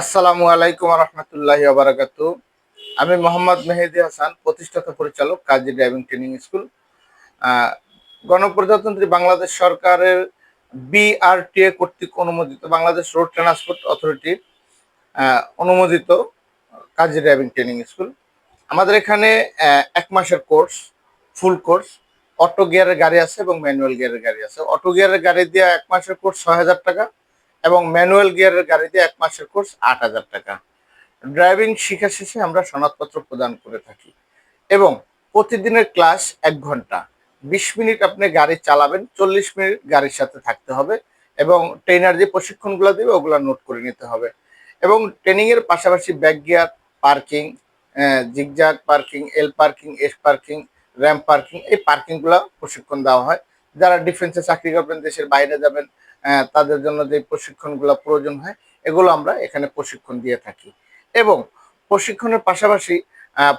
আসসালামু আলাইকুম রহমতুল্লাহ বারাকাত আমি মোহাম্মদ মেহেদি হাসান, প্রতিষ্ঠাতা পরিচালক, কাজী ড্রাইভিং ট্রেনিং স্কুল। গণপ্রজাতন্ত্রী বাংলাদেশ সরকারের বিআরটিএ কর্তৃক অনুমোদিত বাংলাদেশ রোড ট্রান্সপোর্ট অথরিটি অনুমোদিত কাজী ড্রাইভিং ট্রেনিং স্কুল। আমাদের এখানে এক মাসের কোর্স, ফুল কোর্স, অটো গিয়ারের গাড়ি আছে এবং ম্যানুয়াল গিয়ারের গাড়ি আছে। অটো গিয়ারের গাড়ি দিয়ে এক মাসের কোর্স ছয় হাজার টাকা। এবং ম্যানুয়াল গিয়ারের গাড়িতে এক মাসের কোর্স আট হাজার টাকা। ড্রাইভিং শিখা শেষে আমরা সনদপত্র প্রদান করে থাকি এবং প্রতিদিনের ক্লাস এক ঘণ্টা। বিশ মিনিট আপনি গাড়ি চালাবেন, চল্লিশ মিনিট গাড়ির সাথে থাকতে হবে এবং ট্রেনার যে প্রশিক্ষণগুলো দেবে ওগুলো নোট করে নিতে হবে এবং ট্রেনিং এর পাশাপাশি back gear parking zigzag parking L parking S parking ramp parking এই পার্কিংগুলো প্রশিক্ষণ দেওয়া হয়। যারা ডিফেন্সে চাকরি করবেন, দেশের বাইরে যাবেন তাদের জন্য যে প্রশিক্ষণগুলো প্রয়োজন হয়, এগুলো আমরা এখানে প্রশিক্ষণ দিয়ে থাকি। এবং প্রশিক্ষণের পাশাপাশি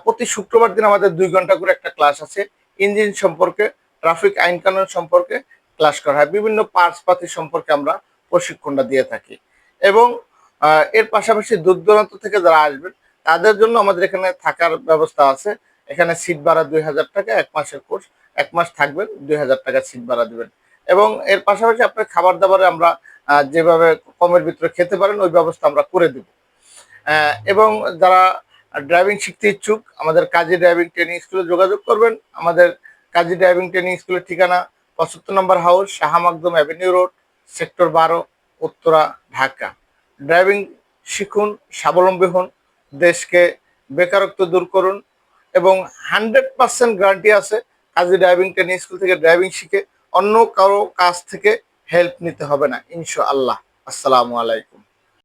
প্রতি শুক্রবার দিন আমাদের দুই ঘণ্টা করে একটা ক্লাস আছে ইঞ্জিন সম্পর্কে ট্রাফিক আইন কানুন সম্পর্কে ক্লাস করা হয়। বিভিন্ন পার্টস পাতি সম্পর্কে আমরা প্রশিক্ষণটা দিয়ে থাকি। এবং এর পাশাপাশি দূর দূরান্ত থেকে যারা আসবেন, তাদের জন্য আমাদের এখানে থাকার ব্যবস্থা আছে। এখানে সিট ভাড়া দুই হাজার টাকা, এক মাসের কোর্স এক মাস থাকবেন, দুই হাজার টাকা সিট ভাড়া দেবেন। এবং এর পাশাপাশি আপনার খাবার দাবারে আমরা যেভাবে কমের ভিতরে খেতে পারেন, ওই ব্যবস্থা আমরা করে দেব। এবং যারা ড্রাইভিং শিখতে ইচ্ছুক, আমাদের কাজী ড্রাইভিং ট্রেনিং স্কুলে যোগাযোগ করবেন। আমাদের কাজী ড্রাইভিং ট্রেনিং স্কুলের ঠিকানা পঁচাত্তর নম্বর house Shah Makhdum avenue road sector বারো, উত্তরা, ঢাকা। ড্রাইভিং শিখুন, স্বাবলম্বী হন, দেশকে বেকারত্ব দূর করুন এবং হান্ড্রেড পার্সেন্ট গ্যারান্টি আছে কাজী ড্রাইভিং ট্রেনিং স্কুল থেকে ড্রাইভিং শিখে অন্য কারও কাছ থেকে হেল্প নিতে হবে না, ইনশাআল্লাহ। আসসালামু আলাইকুম।